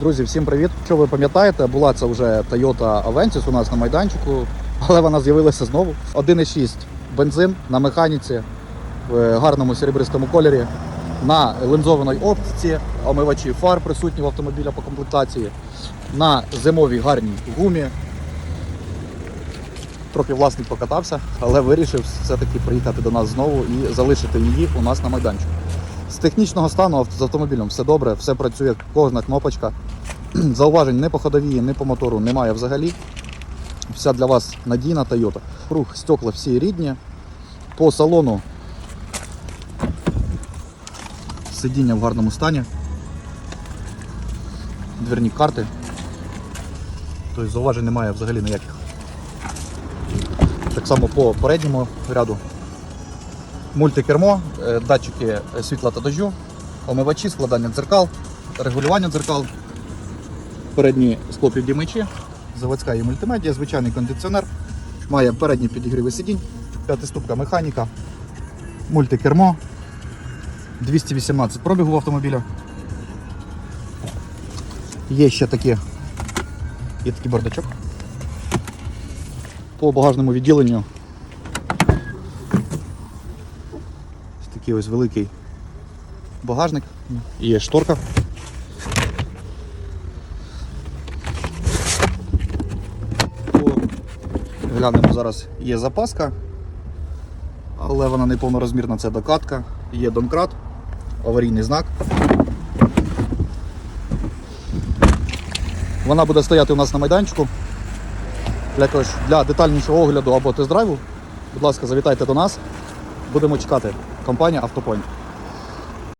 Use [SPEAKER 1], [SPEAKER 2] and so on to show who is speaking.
[SPEAKER 1] Друзі, всім привіт! Що ви пам'ятаєте, була це вже Toyota Avensis у нас на майданчику, але вона з'явилася знову. 1,6 бензин на механіці в е, гарному серебристому кольорі, на линзованій оптиці, омивачі фар присутні в автомобіля по комплектації, на зимовій гарній гумі. Трохи власник покатався, але вирішив все-таки приїхати до нас знову і залишити її у нас на майданчику. З технічного стану з автомобілем все добре, все працює, кожна кнопочка. Зауважень не по ходовій, ні по мотору немає взагалі. Вся для вас надійна Toyota. Круг стекла всі рідні. По салону сидіння в гарному стані. Дверні карти. Тобто зауважень немає взагалі ніяких. Так само по передньому ряду. Мультикермо, е, датчики світла та дождю, омивачі, складання дзеркал, регулювання дзеркал, передні склопідіймачі, заводська і мультимедіа, звичайний кондиціонер, має передні підігріви сидінь, п'ятиступка механіка, мультикермо, 218 пробігу автомобіля. Є ще такі, є такий бардачок. По багажному відділенню такий ось великий багажник, є шторка. Глянемо зараз, є запаска, але вона не повнорозмірна, це докатка, є донкрат, аварійний знак. Вона буде стояти у нас на майданчику. Для, для детальнішого огляду або тест-драйву, будь ласка, завітайте до нас. Будемо чекати. Компанія Автопойнт.